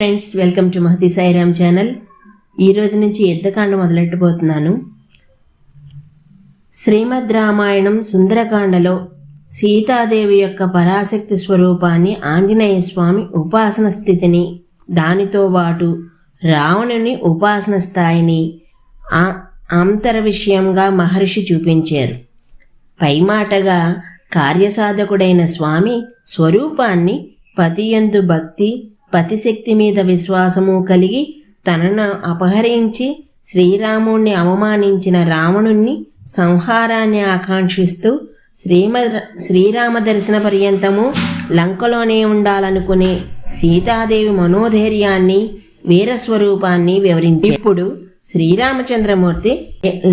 Friends welcome to Mahathi Sairam channel ఈ రోజు నుంచి యుద్ధకాండ మొదలెట్టబోతున్నాను. శ్రీమద్ రామాయణం సుందరకాండలో సీతాదేవి యొక్క పరాశక్తి స్వరూపాన్ని ఆంజనేయ స్వామి ఉపాసన స్థితిని దానితో పాటు రావణుని ఉపాసన స్థాయిని అంతర విషయంగా మహర్షి చూపించారు. పైమాటగా కార్యసాధకుడైన స్వామి స్వరూపాన్ని పతియందు భక్తి పతిశక్తి మీద విశ్వాసము కలిగి తనను అపహరించి శ్రీరాముణ్ణి అవమానించిన రావణుణ్ణి సంహారాన్ని ఆకాంక్షిస్తూ శ్రీమ శ్రీరామ దర్శన పర్యంతము లంకలోనే ఉండాలనుకునే సీతాదేవి మనోధైర్యాన్ని వీరస్వరూపాన్ని వివరించి ఇప్పుడు శ్రీరామచంద్రమూర్తి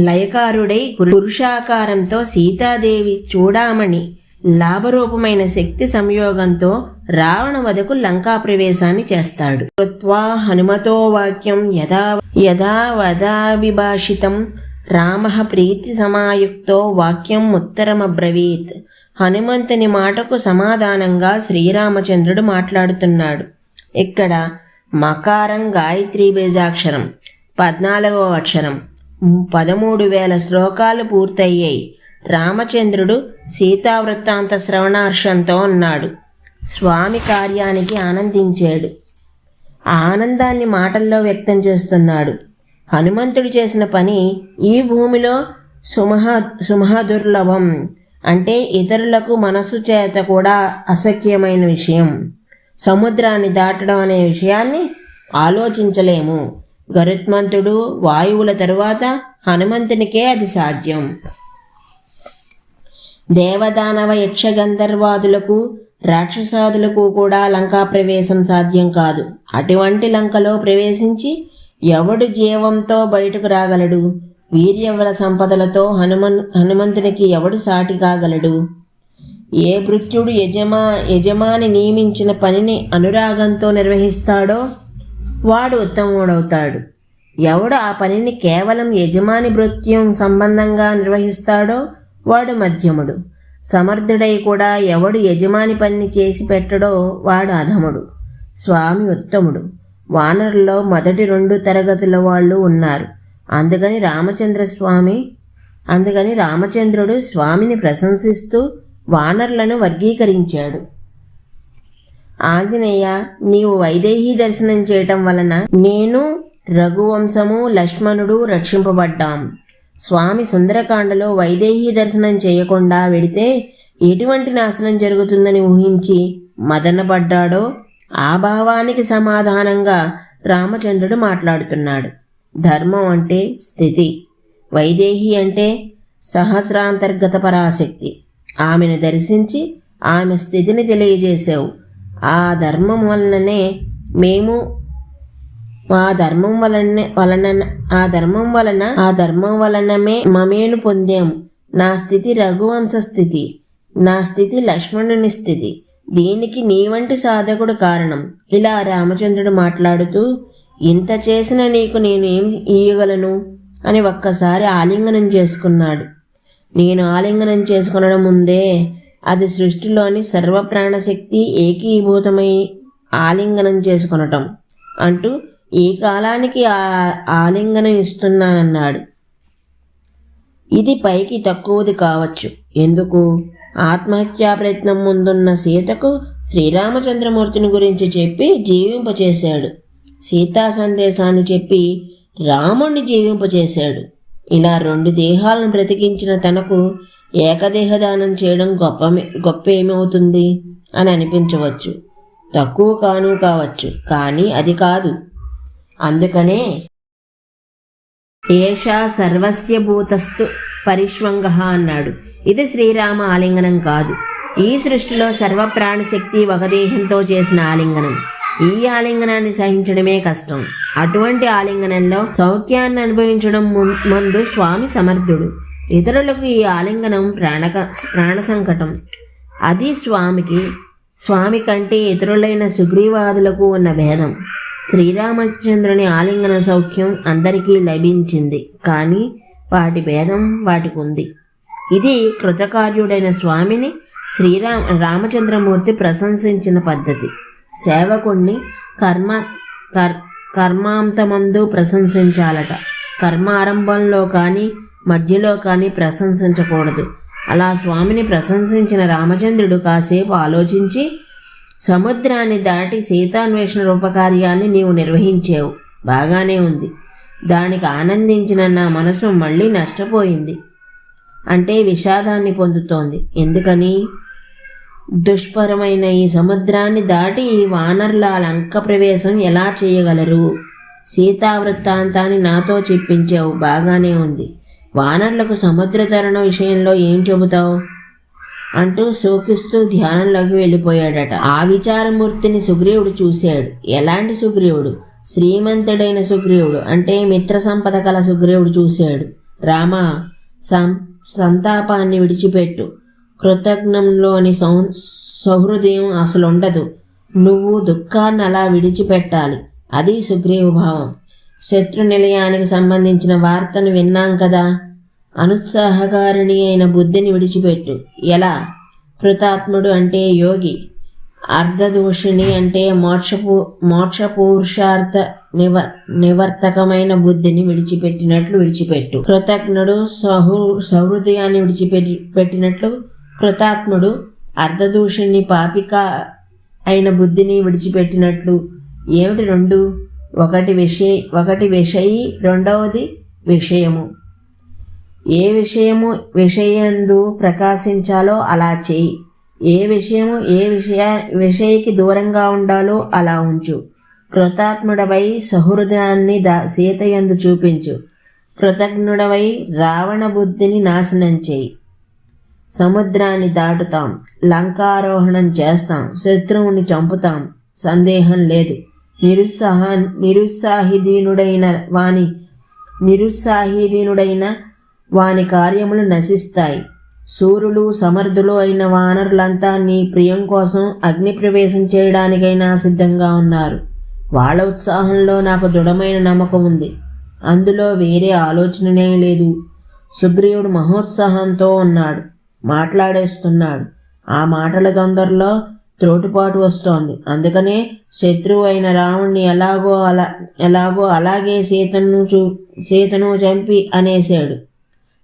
లయకారుడై పురుషాకారంతో సీతాదేవి చూడామణి లాభరూపమైన శక్తి సంయోగంతో రావణ వదకు లంకా ప్రవేశాన్ని చేస్తాడు. కృత్వా హనుమతో వాక్యం యథా యథా వదాభిభాషితం రామ ప్రీతి సమాయుక్తో వాక్యం ఉత్తరమబ్రవీత్. హనుమంతుని మాటకు సమాధానంగా శ్రీరామచంద్రుడు మాట్లాడుతున్నాడు. ఇక్కడ మకారం గాయత్రీ బీజాక్షరం. పద్నాలుగవ అక్షరం. పదమూడు వేల శ్లోకాలు పూర్తయ్యాయి. రామచంద్రుడు సీతావృత్తాంత శ్రవణార్షంతో ఉన్నాడు. స్వామి కార్యానికి ఆనందించాడు. ఆనందాన్ని మాటల్లో వ్యక్తం చేస్తున్నాడు. హనుమంతుడు చేసిన పని ఈ భూమిలో సుమహ సుమహదుర్లభం అంటే ఇతరులకు మనసు చేత కూడా అసఖ్యమైన విషయం. సముద్రాన్ని దాటడం అనే విషయాన్ని ఆలోచించలేము. గరుత్మంతుడు వాయువుల తరువాత హనుమంతునికే అది సాధ్యం. దేవదానవ యక్షగంధర్వాదులకు రాక్షసాదులకు కూడా లంకా ప్రవేశం సాధ్యం కాదు. అటువంటి లంకలో ప్రవేశించి ఎవడు జీవంతో బయటకు రాగలడు? వీర్యవల సంపదలతో హనుమన్ హనుమంతునికి ఎవడు సాటి కాగలడు? ఏ భృత్యుడు యజమా యజమాని నియమించిన పనిని అనురాగంతో నిర్వహిస్తాడో వాడు ఉత్తముడవుతాడు ఎవడు ఆ పనిని కేవలం యజమాని భృత్యం సంబంధంగా నిర్వహిస్తాడో వాడు మధ్యముడు. సమర్థుడై కూడా ఎవడు యజమాని పని చేసి పెట్టడో వాడు అధముడు. స్వామి ఉత్తముడు. వానరుల్లో మొదటి రెండు తరగతుల వాళ్ళు ఉన్నారు. అందుకని రామచంద్ర స్వామి అందుకని రామచంద్రుడు స్వామిని ప్రశంసిస్తూ వానరులను వర్గీకరించాడు. ఆంజనేయ నీవు వైదేహి దర్శనం చేయటం వలన నేను రఘువంశము లక్ష్మణుడు రక్షింపబడ్డాం. స్వామి సుందరకాండలో వైదేహి దర్శనం చేయకుండా వెడితే ఎటువంటి నాశనం జరుగుతుందని ఊహించి మదనపడ్డాడో ఆ భావానికి సమాధానంగా రామచంద్రుడు మాట్లాడుతున్నాడు. ధర్మం అంటే స్థితి. వైదేహి అంటే సహస్రాంతర్గత పరాశక్తి. ఆమెను దర్శించి ఆమె స్థితిని తెలియజేశావు. ఆ ధర్మం వలననే మేము ఆ ధర్మం వలన వలన ఆ ధర్మం వలన ఆ ధర్మం వలనమే మమేలు పొందాము. నా స్థితి రఘువంశ స్థితి. నా స్థితి లక్ష్మణుని స్థితి. దీనికి నీ వంటి సాధకుడు కారణం. ఇలా రామచంద్రుడు మాట్లాడుతూ ఇంత చేసిన నీకు నేను ఏం ఇయ్యగలను? అని ఒక్కసారి ఆలింగనం చేసుకున్నాడు. నేను ఆలింగనం చేసుకునడం ముందే అది సృష్టిలోని సర్వప్రాణశక్తి ఏకీభూతమై ఆలింగనం చేసుకొనటం అంటూ ఈ కాలానికి ఆలింగనం ఇస్తున్నానన్నాడు. ఇది పైకి తక్కువది కావచ్చు. ఎందుకు? ఆత్మహత్యా ప్రయత్నం ముందున్న సీతకు శ్రీరామచంద్రమూర్తిని గురించి చెప్పి జీవింపచేశాడు. సీతా సందేశాన్ని చెప్పి రాముణ్ణి జీవింపచేశాడు. ఇలా రెండు దేహాలను బ్రతికించిన తనకు ఏకదేహదానం చేయడం గొప్ప గొప్ప ఏమవుతుంది అని అనిపించవచ్చు. తక్కువ కాను కావచ్చు. కానీ అది కాదు. అందుకనే ఏషా సర్వస్య భూతస్థు పరిష్వంగ అన్నాడు. ఇది శ్రీరామ ఆలింగనం కాదు. ఈ సృష్టిలో సర్వప్రాణశక్తి ఒకదేహంతో చేసిన ఆలింగనం. ఈ ఆలింగనాన్ని సహించడమే కష్టం. అటువంటి ఆలింగనంలో సౌఖ్యాన్ని అనుభవించడం ముందు స్వామి సమర్థుడు. ఇతరులకు ఈ ఆలింగనం ప్రాణక ప్రాణ సంకటం అది స్వామికి స్వామి కంటే ఇతరులైన సుగ్రీవాదులకు ఉన్న భేదం. శ్రీరామచంద్రుని ఆలింగన సౌఖ్యం అందరికీ లభించింది. కానీ వాటి భేదం వాటికి ఉంది ఇది కృతకార్యుడైన స్వామిని శ్రీరామ రామచంద్రమూర్తి ప్రశంసించిన పద్ధతి. సేవకుణ్ణి కర్మ కర్ కర్మాంతమందు ప్రశంసించాలట. కర్మ ఆరంభంలో కానీ మధ్యలో కానీ ప్రశంసించకూడదు. అలా స్వామిని ప్రశంసించిన రామచంద్రుడు కాసేపు ఆలోచించి సముద్రాన్ని దాటి సీతాన్వేషణ రూపకార్యాన్ని నీవు నిర్వహించావు. బాగానే ఉంది. దానికి ఆనందించిన నా మనసు మళ్ళీ నష్టపోయింది. అంటే విషాదాన్ని పొందుతోంది. ఎందుకని? దుష్పరమైన ఈ సముద్రాన్ని దాటి ఈ వానర్ల లంక ప్రవేశం ఎలా చేయగలరు? సీతా వృత్తాంతాన్ని నాతో చెప్పించావు. బాగానే ఉంది. వానర్లకు సముద్ర తరణ విషయంలో ఏం చెబుతావు? అంటూ శోకిస్తూ ధ్యానంలోకి వెళ్ళిపోయాడట. ఆ విచారమూర్తిని సుగ్రీవుడు చూశాడు. ఎలాంటి సుగ్రీవుడు? శ్రీమంతుడైన సుగ్రీవుడు అంటే మిత్ర సంపద కల సుగ్రీవుడు చూశాడు. రామా సం సంతాపాన్ని విడిచిపెట్టు. కృతజ్ఞంలోని సౌ సౌహృదయం అసలు ఉండదు నువ్వు దుఃఖాన్ని అలా విడిచిపెట్టాలి. అది సుగ్రీవ భావం. శత్రు నిలయానికి సంబంధించిన వార్తను విన్నాం కదా? అనుత్సాహకారిణి అయిన బుద్ధిని విడిచిపెట్టు. ఎలా? కృతాత్ముడు అంటే యోగి. అర్ధదోషిణి అంటే మోక్షపు మోక్ష పురుషార్థ నివ నివర్తకమైన బుద్ధిని విడిచిపెట్టినట్లు విడిచిపెట్టు. కృతజ్ఞుడు సహు సహృదయాన్ని విడిచిపెట్టి పెట్టినట్లు కృతాత్ముడు అర్ధదూషిణి పాపిక అయిన బుద్ధిని విడిచిపెట్టినట్లు. ఏమిటి రెండు? ఒకటి విషయ ఒకటి విషయి రెండవది విషయము. ఏ విషయము విషయందు ప్రకాశించాలో అలా చేయి. ఏ విషయము ఏ విషయ విషయకి దూరంగా ఉండాలో అలా ఉంచు. కృతాత్ముడవై సహృదయాన్ని దా సీతయందు చూపించు. కృతజ్ఞుడవై రావణ బుద్ధిని నాశనం చేయి. సముద్రాన్ని దాటుతాం. లంకారోహణం చేస్తాం. శత్రువుని చంపుతాం. సందేహం లేదు. నిరుత్సాహ నిరుత్సాహిదీనుడైన వాణి నిరుత్సాహిదీనుడైన వాని కార్యములు నశిస్తాయి. సూర్యులు సమర్థులు అయిన వానరులంతా నీ ప్రియం కోసం అగ్ని ప్రవేశం చేయడానికైనా సిద్ధంగా ఉన్నారు. వాళ్ళ ఉత్సాహంలో నాకు దృఢమైన నమ్మకం ఉంది. అందులో వేరే ఆలోచననే లేదు. సుగ్రీవుడు మహోత్సాహంతో ఉన్నాడు. మాట్లాడేస్తున్నాడు. ఆ మాటల తొందరలో త్రోటుపాటు వస్తోంది. అందుకనే శత్రువు అయిన రాముణ్ణి ఎలాగో అలా ఎలాగో అలాగే సీతను చూ సీతను చంపి అనేశాడు.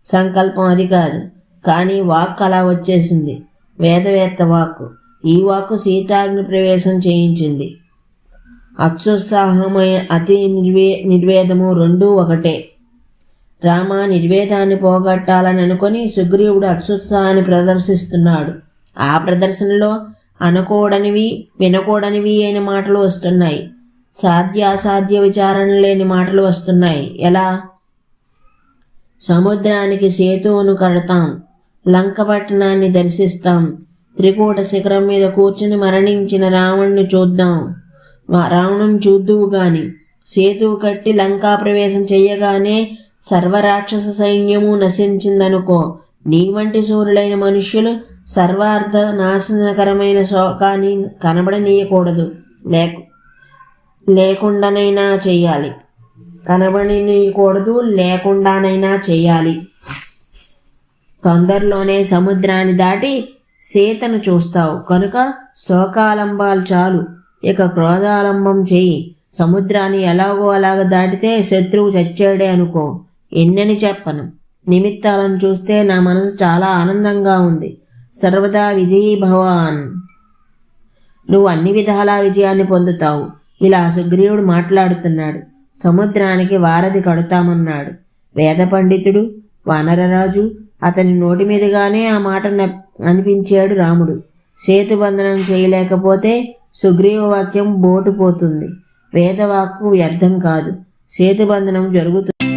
సంకల్పం అది కాదు. కానీ వాక్ అలా వచ్చేసింది. వేదవేత్త వాక్కు. ఈ వాక్కు సీతాగ్ని ప్రవేశం చేయించింది. అత్యుత్సాహమైన అతి నిర్వే నిర్వేదము రెండూ ఒకటే. రామ నిర్వేదాన్ని పోగొట్టాలని అనుకొని సుగ్రీవుడు అత్యుత్సాహాన్ని ప్రదర్శిస్తున్నాడు. ఆ ప్రదర్శనలో అనకూడనివి వినకూడనివి అయిన మాటలు వస్తున్నాయి. సాధ్యాసాధ్య విచారణ లేని మాటలు వస్తున్నాయి. ఎలా? సముద్రానికి సేతువును కడతాం. లంకపట్టణాన్ని దర్శిస్తాం. త్రికూట శిఖరం మీద కూర్చుని మరణించిన రావణ్ణి చూద్దాం. రావణుని చూద్దువు గాని సేతువు కట్టి లంకా ప్రవేశం చెయ్యగానే సర్వరాక్షస సైన్యము నశించిందనుకో నీ వంటి సూర్యులైన మనుష్యులు సర్వార్థ నాశనకరమైన శోకాన్ని కనబడనీయకూడదు. లేక లేకుండానైనా చేయాలి కనబడనీయకూడదు లేకుండానైనా చేయాలి. తొందరలోనే సముద్రాన్ని దాటి సీతను చూస్తావు. కనుక శోకాలంబాలు చాలు. ఇక క్రోధాలంబం చేయి సముద్రాన్ని ఎలాగో అలాగ దాటితే శత్రువు చచ్చాడే అనుకో. ఎన్నని చెప్పను. నిమిత్తాలను చూస్తే నా మనసు చాలా ఆనందంగా ఉంది. సర్వదా విజయీ భవాన్. నువ్వు అన్ని విధాలా విజయాన్ని పొందుతావు. ఇలా సుగ్రీవుడు మాట్లాడుతున్నాడు. సముద్రానికి వారధి కడుతామన్నాడు. వేద పండితుడు వానరరాజు అతని నోటి మీదుగానే ఆ మాట అనిపించాడు రాముడు. సేతుబంధనం చేయలేకపోతే సుగ్రీవ వాక్యం బోటు పోతుంది వేదవాక్కు వ్యర్థం కాదు. సేతుబంధనం జరుగుతుంది